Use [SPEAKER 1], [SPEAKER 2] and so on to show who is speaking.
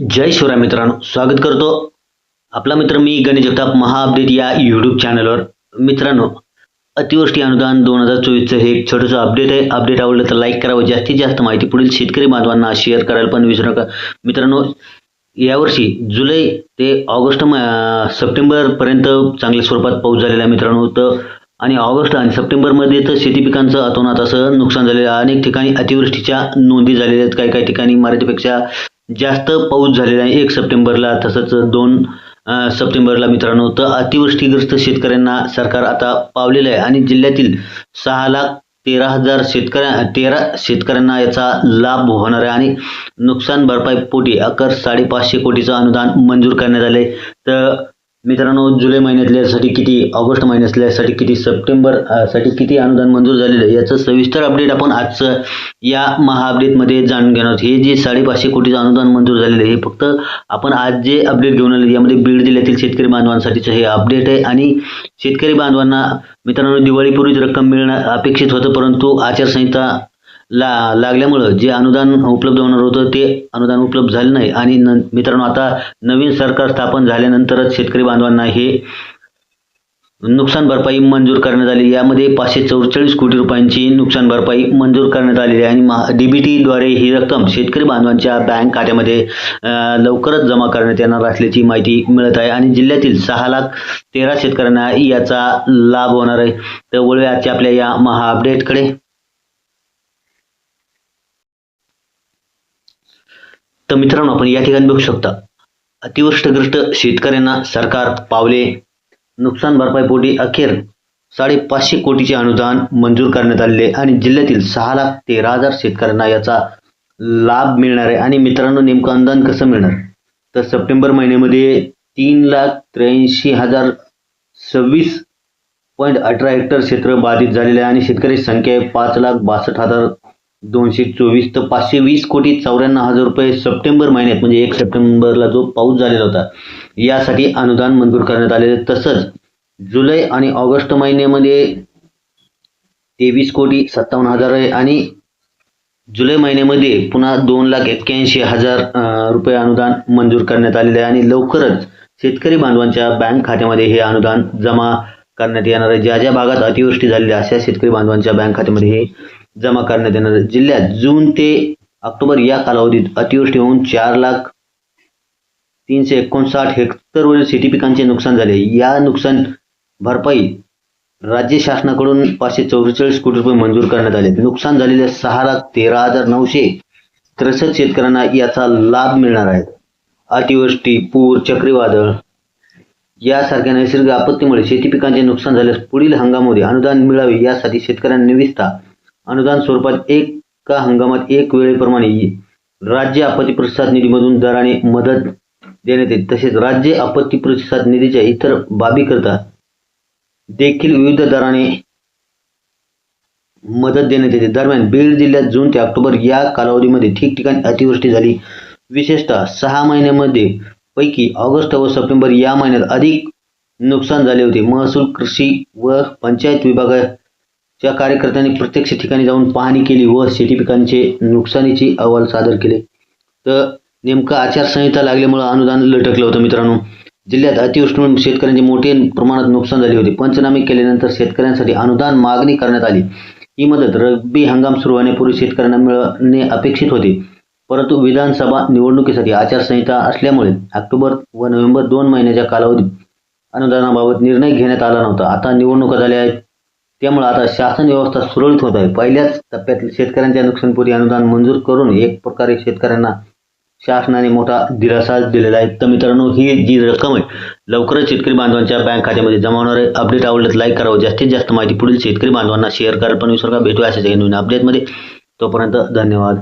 [SPEAKER 1] जय शिवराय मित्रांनो स्वागत करतो. आपला मित्र मी गणेश जगताप महाअपडेट या यूट्यूब चॅनलवर मित्रांनो अतिवृष्टी अनुदान दोन हजार चोवीसचं हे एक छोटंसं अपडेट आहे. अपडेट आवडलं तर लाईक करावं. जास्तीत जास्त माहिती पुढील शेतकरी बांधवांना शेअर करायला पण विसरू नका. मित्रांनो यावर्षी जुलै ते ऑगस्ट म- सप्टेंबरपर्यंत चांगल्या स्वरूपात पाऊस झालेला आहे मित्रांनो. तर आणि ऑगस्ट आणि सप्टेंबरमध्ये तर शेती पिकांचं अतोनात असं नुकसान झालेलं आहे. अनेक ठिकाणी अतिवृष्टीच्या नोंदी झालेल्या आहेत. काही काही ठिकाणी मराठीपेक्षा जास्त पाऊस झालेला आहे. एक सप्टेंबरला तसंच दोन सप्टेंबरला मित्रांनो तर अतिवृष्टीग्रस्त शेतकऱ्यांना सरकार आता पावलेलं आहे. आणि जिल्ह्यातील सहा लाख तेरा हजार शेतकऱ्या तेरा शेतकऱ्यांना याचा लाभ होणार आहे. आणि नुकसान भरपाई पोटी अकर साडेपाचशे कोटीचं अनुदान मंजूर करण्यात आले तर मित्रांनो जुलै महिन्यातल्यासाठी किती ऑगस्ट महिन्यातल्यासाठी किती सप्टेंबरसाठी किती अनुदान मंजूर झालेलं आहे याचं सविस्तर अपडेट आपण आजचं या महाअपडेटमध्ये जाणून घेणार आहोत. हे जे साडेपाचशे कोटीचं अनुदान मंजूर झालेलं आहे हे फक्त आपण आज जे अपडेट घेऊन आले यामध्ये बीड जिल्ह्यातील शेतकरी बांधवांसाठीचं हे अपडेट आहे आणि शेतकरी बांधवांना मित्रांनो दिवाळीपूर्वीच रक्कम मिळणं अपेक्षित होतं परंतु आचारसंहिता ला लागल्यामुळं जे अनुदान उपलब्ध होणार होतं ते अनुदान उपलब्ध झाले नाही. आणि न मित्रांनो आता नवीन सरकार स्थापन झाल्यानंतरच शेतकरी बांधवांना हे नुकसान भरपाई मंजूर करण्यात आली. यामध्ये पाचशे चौवेचाळीस कोटी रुपयांची नुकसान भरपाई मंजूर करण्यात आलेली आहे. आणि डीबीटीद्वारे ही रक्कम शेतकरी बांधवांच्या बँक खात्यामध्ये लवकरच जमा करण्यात येणार असल्याची माहिती मिळत आहे. आणि जिल्ह्यातील सहा लाख तेरा शेतकऱ्यांना याचा लाभ होणार आहे. तर आजच्या आपल्या या महा अपडेटकडे तर मित्रांनो आपण या ठिकाणी बघू शकता अतिवृष्टग्रस्त शेतकऱ्यांना सरकार पावले नुकसान भरपाईपोटी अखेर साडेपाचशे कोटीचे अनुदान मंजूर करण्यात आलेले आणि जिल्ह्यातील सहा लाख तेरा हजार शेतकऱ्यांना याचा लाभ मिळणार आहे. आणि मित्रांनो नेमकं अनुदान कसं मिळणार? तर सप्टेंबर महिन्यामध्ये तीन लाख त्र्याऐंशी हजार सव्वीस पॉईंट अठरा हेक्टर क्षेत्र बाधित झालेले आहे आणि शेतकरी संख्या आहे पाच लाख बासष्ट हजार दोनशे चोवीस तर पाचशे वीस कोटी चौऱ्याण्णव हजार रुपये सप्टेंबर महिन्यात म्हणजे एक सप्टेंबरला जो पाऊस झालेला होता यासाठी अनुदान मंजूर करण्यात आलेले तसंच जुलै आणि ऑगस्ट महिन्यामध्ये तेवीस कोटी सत्तावन्न हजार आहे आणि जुलै महिन्यामध्ये पुन्हा दोन लाख एक्क्याऐंशी हजार रुपये अनुदान मंजूर करण्यात आलेले आहे. आणि लवकरच शेतकरी बांधवांच्या बँक खात्यामध्ये हे अनुदान जमा करण्यात येणार आहे. ज्या ज्या भागात अतिवृष्टी झालेली अशा शेतकरी बांधवांच्या बँक खात्यामध्ये हे जमा करण्यात येणार जिल्ह्यात जून ते ऑक्टोबर या कालावधीत अतिवृष्टी होऊन चार लाख तीनशे एकोणसाठ हेक्टरवरील शेती पिकांचे नुकसान झाले. या नुकसान भरपाई राज्य शासनाकडून पाचशे चौवेचाळीस कोटी रुपये मंजूर करण्यात आले. नुकसान झालेल्या सहा लाख तेरा हजार नऊशे त्रेसष्ट शेतकऱ्यांना याचा लाभ मिळणार आहे. अतिवृष्टी पूर चक्रीवादळ यासारख्या नैसर्गिक आपत्तीमुळे शेती पिकांचे नुकसान झाल्यास पुढील हंगामामध्ये अनुदान मिळावे यासाठी शेतकऱ्यांनी विस्तार अनुदान स्वरूपात एका हंगामात एक वेळेप्रमाणे राज्य आपत्ती प्रतिसाद निधीमधून दराने मदत देण्यात येते. तसेच राज्य आपत्ती प्रतिसाद निधीच्या इतर बाबीकरता देखील विविध दराने मदत देण्यात येते. दरम्यान बीड जिल्ह्यात जून ते ऑक्टोबर या कालावधीमध्ये ठिकठिकाणी अतिवृष्टी झाली. विशेषतः सहा महिन्यामध्ये पैकी ऑगस्ट व सप्टेंबर या महिन्यात अधिक नुकसान झाले होते. महसूल कृषी व पंचायत विभागा या कार्यकर्त्यांनी प्रत्यक्ष ठिकाणी जाऊन पाहणी केली व शेती पिकांचे नुकसानीची अहवाल सादर केले. तर नेमकं आचारसंहिता लागल्यामुळं अनुदान लटकलं होतं मित्रांनो. जिल्ह्यात अतिवृष्टीमुळे शेतकऱ्यांचे मोठे प्रमाणात नुकसान झाले होते. पंचनामे केल्यानंतर शेतकऱ्यांसाठी अनुदान मागणी करण्यात आली. ही मदत रब्बी हंगाम सुरू होण्यापूर्वी शेतकऱ्यांना मिळणे अपेक्षित होते. परंतु विधानसभा निवडणुकीसाठी आचारसंहिता असल्यामुळे ऑक्टोबर व नोव्हेंबर दोन महिन्याच्या कालावधीत अनुदानाबाबत निर्णय घेण्यात आला नव्हता. आता निवडणुका झाल्या आहेत. त्यामुळे आता शासन व्यवस्था सुरळीत होत आहे. पहिल्याच टप्प्यात शेतकऱ्यांच्या नुकसानपूर्वी अनुदान मंजूर करून एक प्रकारे शेतकऱ्यांना शासनाने मोठा दिलासा दिलेला आहे. तर मित्रांनो ही जी रक्कम आहे लवकरच शेतकरी बांधवांच्या बँक खात्यामध्ये जमा होणार आहे. अपडेट आवडल्यास लाईक करावं जास्तीत जास्त माहिती पुढील शेतकरी बांधवांना शेअर करा. पण विसरू भेटूया अशा नवीन अपडेटमध्ये. तोपर्यंत धन्यवाद.